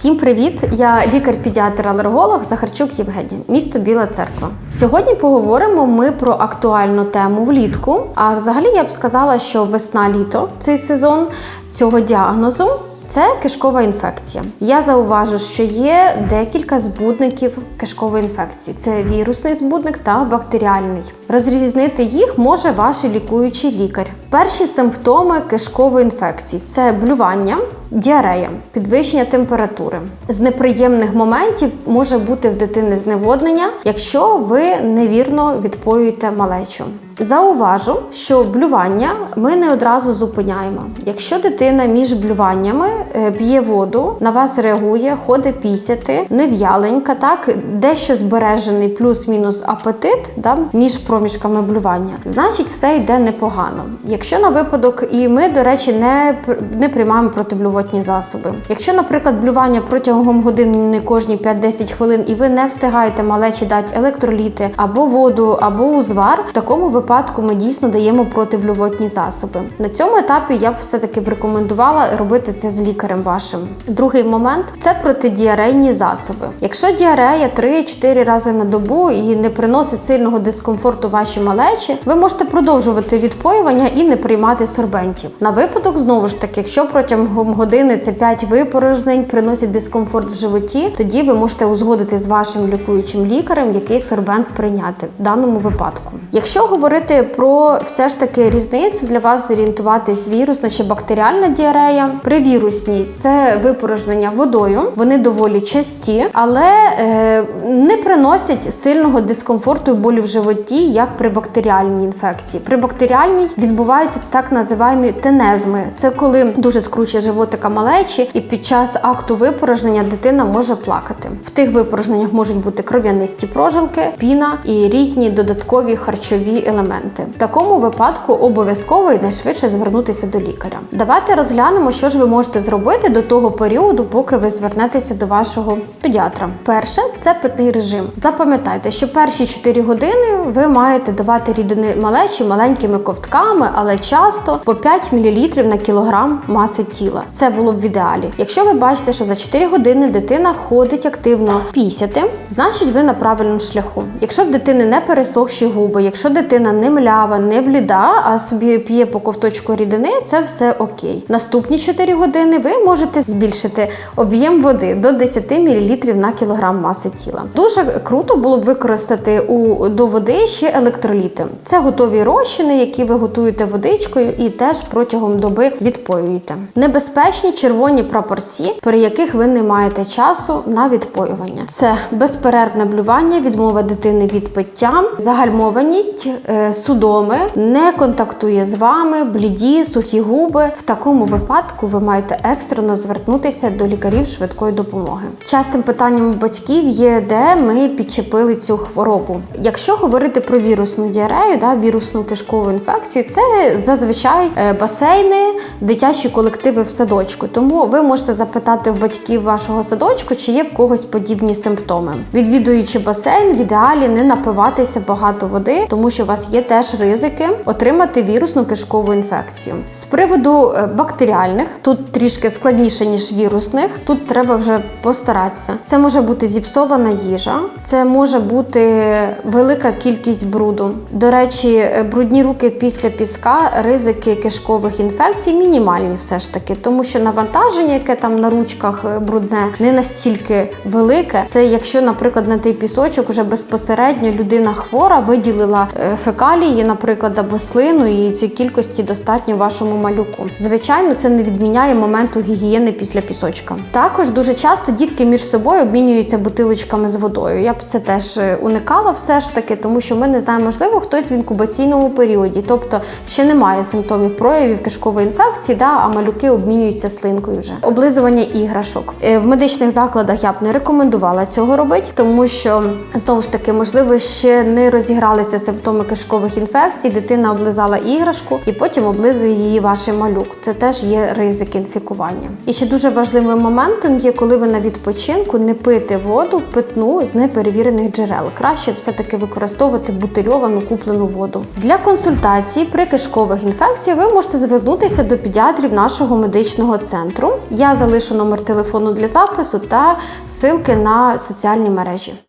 Всім привіт! Я лікар-педіатр-алерголог Захарчук Євгенія, місто Біла Церква. Сьогодні поговоримо ми про актуальну тему влітку. А взагалі я б сказала, що весна-літо цей сезон цього діагнозу. Це кишкова інфекція. Я зауважу, що є декілька збудників кишкової інфекції: це вірусний збудник та бактеріальний. Розрізнити їх може ваш лікуючий лікар. Перші симптоми кишкової інфекції це блювання, діарея, підвищення температури. З неприємних моментів може бути в дитини зневоднення, якщо ви невірно відпоюєте малечу. Зауважу, що блювання ми не одразу зупиняємо. Якщо дитина між блюваннями е, п'є воду, на вас реагує, ходить пісяти, нев'яленька, так дещо збережений плюс-мінус апетит да, між проміжками блювання, значить все йде непогано. Якщо на випадок, і ми, до речі, не, не приймаємо протиблювотні засоби. Якщо, наприклад, блювання протягом години кожні 5-10 хвилин, і ви не встигаєте малечі дати електроліти або воду, або узвар, в такому випадку ми дійсно даємо протиблювотні засоби. На цьому етапі я б все-таки б рекомендувала робити це з лікарем вашим. Другий момент це протидіарейні засоби. Якщо діарея 3-4 рази на добу і не приносить сильного дискомфорту вашій малечі, ви можете продовжувати відпоювання і не приймати сорбентів. На випадок, знову ж таки, якщо протягом години це 5 випорожнень приносять дискомфорт в животі, тоді ви можете узгодити з вашим лікуючим лікарем, який сорбент прийняти в даному випадку. Якщо говорити про все ж таки різницю для вас зорієнтуватись вірусна чи бактеріальна діарея, при вірусній це випорожнення водою. Вони доволі часті, але е, не приносять сильного дискомфорту і болю в животі, як при бактеріальній інфекції. При бактеріальній відбуваються так називаємо тенезми. Це коли дуже скручує животика малечі, і під час акту випорожнення дитина може плакати. В тих випорожненнях можуть бути кров'янисті прожилки, піна і різні додаткові харчові елементи. В такому випадку обов'язково і найшвидше звернутися до лікаря. Давайте розглянемо, що ж ви можете зробити до того періоду, поки ви звернетеся до вашого педіатра. Перше це питний режим. Запам'ятайте, що перші 4 години ви маєте давати рідини малечі маленькими ковтками, але часто по 5 мл на кілограм маси тіла. Це було б в ідеалі. Якщо ви бачите, що за 4 години дитина ходить активно пісяти, значить ви на правильному шляху. Якщо в дитини не пересохші губи, якщо дитина не млява, не бліда, а собі п'є по ковточку рідини, це все окей. Наступні 4 години ви можете збільшити об'єм води до 10 мл на кілограм маси тіла. Дуже круто було б використати у до води ще електроліти. Це готові розчини, які ви готуєте водичкою і теж протягом доби відпоюєте. Небезпечні червоні прапорці, при яких ви не маєте часу на відпоювання. Це безперервне блювання, відмова дитини від пиття, загальмованість, е, судоми, не контактує з вами, бліді, сухі губи. В такому випадку ви маєте екстрено звернутися до лікарів швидкої допомоги. Частим питанням батьків є, де ми підчепили цю хворобу. Якщо говорити про вірусну діарею, да, вірусну кишкову інфекцію, це зазвичай е, басейни, дитячі колективи в садочку. Тому ви можете запитати в батьків вашого садочку, чи є в когось подібні симптоми. Відвідуючи басейн, в ідеалі не напиватися багато води, тому що у вас є теж ризики отримати вірусну кишкову інфекцію. З приводу е, бактеріальних, тут трішки складніше ніж вірусних. Тут треба вже постаратися. Це може бути зіпсована їжа, це може бути велика кількість бруду. До речі, е, брудні руки після піска, ризики кишкових інфекцій мінімальні, все ж таки, тому що навантаження, яке там на ручках е, брудне, не настільки велике. Це якщо, наприклад, на той пісочок уже безпосередньо людина хвора виділила е, фекалії, наприклад, або слину, і цієї кількості достатньо вашому малюку. Звичайно, це не відміняє моменту гігієни після пісочка. Також дуже часто дітки між собою обмінюються бутилочками з водою. Я б це теж е, уникала все ж таки, тому що ми не знаємо, можливо, хтось в інкубаційному періоді, тобто ще немає симптомів проявів кишкової інфекції, да, а малюки обмінюються слинкою вже. Облизування іграшок Е, в медичних закладах я б не рекомендувала цього робити, тому що знову ж таки можливо ще не розігралися симптоми кишкової кишкових інфекцій, дитина облизала іграшку і потім облизує її ваш малюк. Це теж є ризик інфікування. І ще дуже важливим моментом є, коли ви на відпочинку не пити воду питну з неперевірених джерел. Краще все-таки використовувати бутильовану куплену воду. Для консультації при кишкових інфекціях ви можете звернутися до педіатрів нашого медичного центру. Я залишу номер телефону для запису та ссылки на соціальні мережі.